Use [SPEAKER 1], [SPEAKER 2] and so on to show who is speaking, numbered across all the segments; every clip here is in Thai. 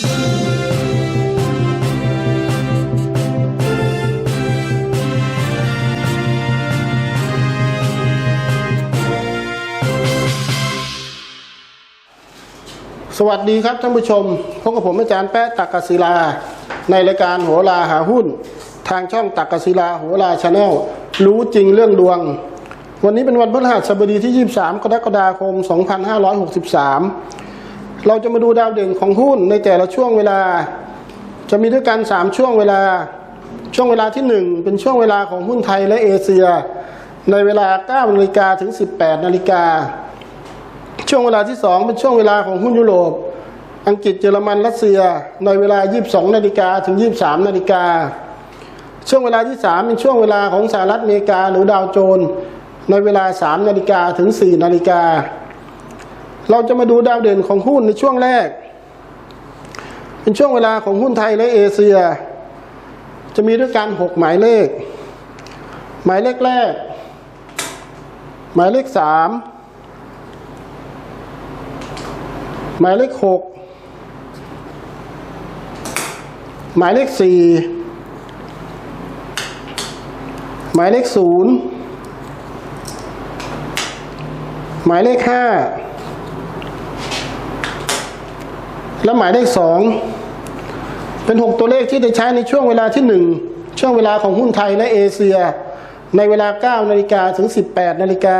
[SPEAKER 1] สวัสดีครับท่านผู้ชมพบกับผมอาจารย์แป๊ะตักกศิลา ในรายการโหราหาหุ้น ทางช่องตักกศิลาโหราชาแนลรู้จริงเรื่องดวง วันนี้เป็นวันพฤหัสบดีที่ 23 กรกฎาคม 2563 เราจะมาดูดาวเด่นของหุ้นในแต่ละช่วงเวลา จะมีด้วยกัน3ช่วงเวลา ช่วงเวลาที่ 1 เป็นช่วงเวลาของหุ้นไทยและเอเชีย ในเวลา9นาฬิกาถึง 18นาฬิกาช่วงเวลาที่ 2 เป็นช่วงเวลาของหุ้นยุโรป อังกฤษเยอรมันรัสเซีย ในเวลา 22นาฬิกาถึง 23นาฬิกาช่วงเวลาที่ 3 เป็นช่วงเวลาของสหรัฐอเมริกาหรือดาวโจน ในเวลา 3 นาฬิกาถึง 4 นาฬิกา เราจะมาดูดาวเด่นของหุ้นในช่วงแรก เป็นช่วงเวลาของหุ้นไทยและเอเชีย จะมีด้วยกัน6หมายเลข หมายเลขแรก หมายเลข3หมายเลขหกหมายเลขสี่หมายเลขศูนย์หมายเลขห้า และหมายเลขสองเป็น 6 ตัวเลขที่จะใช้ในช่วงเวลาที่ 1 ช่วงเวลาของหุ้นไทยและเอเชีย ในเวลา 9 นาฬิกาถึง 18 นาฬิกา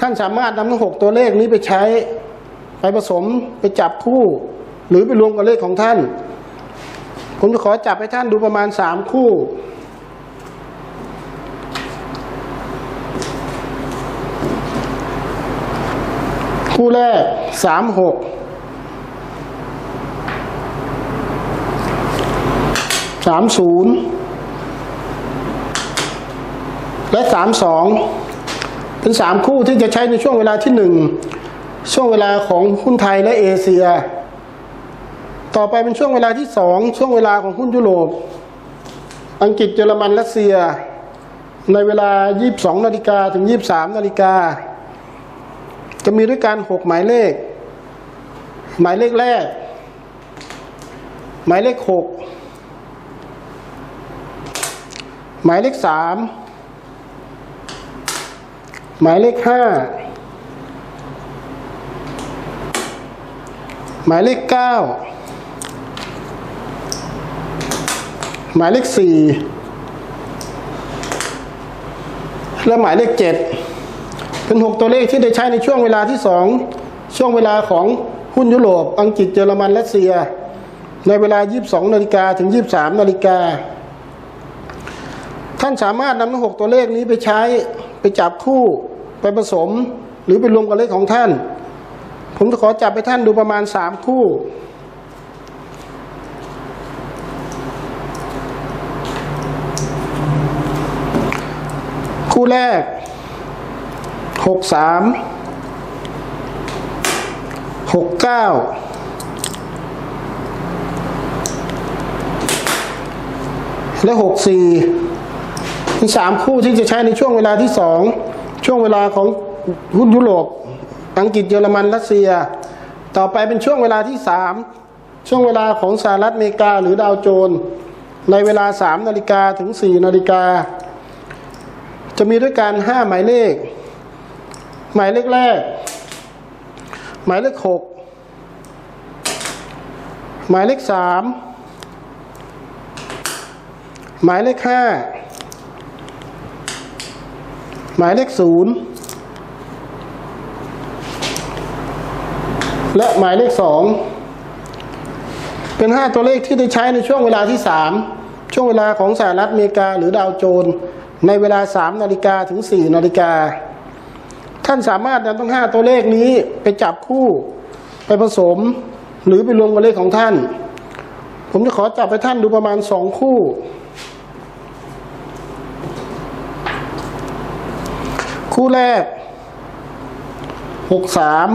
[SPEAKER 1] ท่านสามารถนำทั้ง 6 ตัวเลขนี้ไปใช้ ไปผสมไปจับคู่ หรือไปรวมกับเลขของท่าน ผมจะขอจับให้ท่านดูประมาณ 3 คู่คู่แรก 36 สามศูนย์และสามสองเป็นสามคู่ที่จะใช้ในช่วงเวลาที่หนึ่งช่วงเวลาของหุ้นไทยและเอเชีย ต่อไปเป็นช่วงเวลาที่สองช่วงเวลาของหุ้นยุโรป อังกฤษเยอรมันรัสเซีย ในเวลา 22นาฬิกาถึง 23นาฬิกาจะมีด้วยกัน6หมายเลข หมายเลขแรก หมายเลข 6 หมายเลข3หมายเลข5หมายเลขเก้าหมายเลขสี่และหมายเลขเจ็ดเป็นหกตัวเลขที่ได้ใช้ในช่วงเวลาที่สองช่วงเวลาของหุ้นยุโรป อังกฤษเยอรมันรัสเซีย ในเวลา 22นาฬิกาถึง 23นาฬิกา ท่านสามารถนำทั้งหกตัวเลขนี้ไปใช้ไปจับคู่ไปผสม หรือไปรวมกับเลขของท่าน ผมจะขอจับให้ท่านดูประมาณสามคู่คู่แรก หกสาม หกเก้า และหกสี่ เป็นสามคู่ที่จะใช้ในช่วงเวลาที่สองช่วงเวลาของหุ้นยุโรปอังกฤษเยอรมันรัสเซีย ต่อไปเป็นช่วงเวลาที่สามช่วงเวลาของสหรัฐอเมริกาหรือดาวโจน ในเวลาสามนาฬิกาถึงสี่นาฬิกา จะมีด้วยกันห้าหมายเลข หมายเลขแรก หมายเลขหกหมายเลขสามหมายเลขห้า หมายเลขศูนย์และหมายเลขสองเป็นห้าตัวเลขที่ได้ใช้ในช่วงเวลาที่สามช่วงเวลาของสหรัฐอเมริกาหรือดาวโจนส์ในเวลาสามนาฬิกาถึงสี่นาฬิกา ท่านสามารถนำทั้งห้าตัวเลขนี้ไปจับคู่ ไปผสม หรือไปรวมกับเลขของท่าน ผมจะขอจับไปท่านดูประมาณสองคู่ คู่แรกหกสาม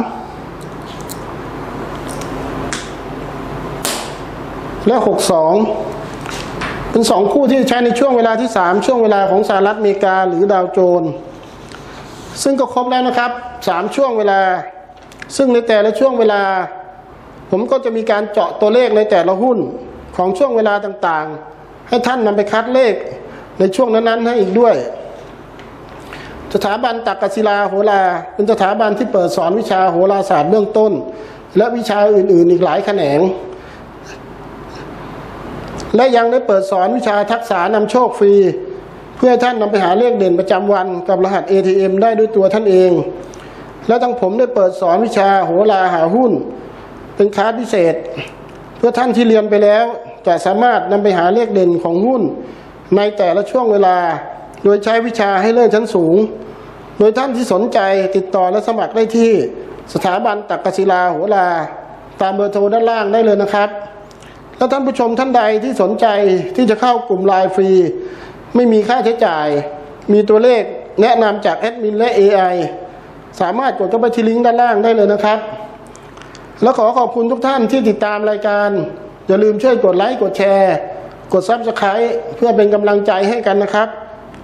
[SPEAKER 1] และ62เป็นสองคู่ที่ใช้ในช่วงเวลาที่3ช่วงเวลาของสหรัฐอเมริกาหรือดาวโจนส์ซึ่งก็ครบแล้วนะครับ3ช่วงเวลา ซึ่งในแต่ละช่วงเวลา ผมก็จะมีการเจาะตัวเลขในแต่ละหุ้นของช่วงเวลาต่างๆ ให้ท่านนำไปคัดเลขในช่วงนั้นๆให้อีกด้วย สถาบันตักกศิลาโหราเป็นสถาบันที่เปิดสอนวิชาโหราศาสตร์เบื้องต้น และวิชาอื่น ๆ อีกหลายแขนง และยังได้เปิดสอนวิชาทักษะนำโชคฟรี เพื่อท่านนำไปหาเลขเด่นประจำวันกับรหัส ATM ได้ด้วยตัวท่านเอง และทั้งผมได้เปิดสอนวิชาโหราหาหุ้น เป็นคลาสพิเศษ เพื่อท่านที่เรียนไปแล้วจะสามารถนำไปหาเลขเด่นของหุ้นในแต่ละช่วงเวลา โดยใช้วิชาให้เลิศชั้นสูง โดยท่านที่สนใจติดต่อและสมัครได้ที่สถาบันตักกศิลาโหราตามเบอร์โทรด้านล่างได้เลยนะครับ แล้วท่านผู้ชมท่านใดที่สนใจที่จะเข้ากลุ่มไลน์ฟรี ไม่มีค่าใช้จ่าย มีตัวเลขแนะนำจากแอดมินและ AI สามารถกดเข้าไปที่ลิงก์ด้านล่างได้เลยนะครับ แล้วขอขอบคุณทุกท่านที่ติดตามรายการ อย่าลืมช่วยกดไลค์กดแชร์ กดซับสไครต์เพื่อเป็นกำลังใจให้กันนะครับ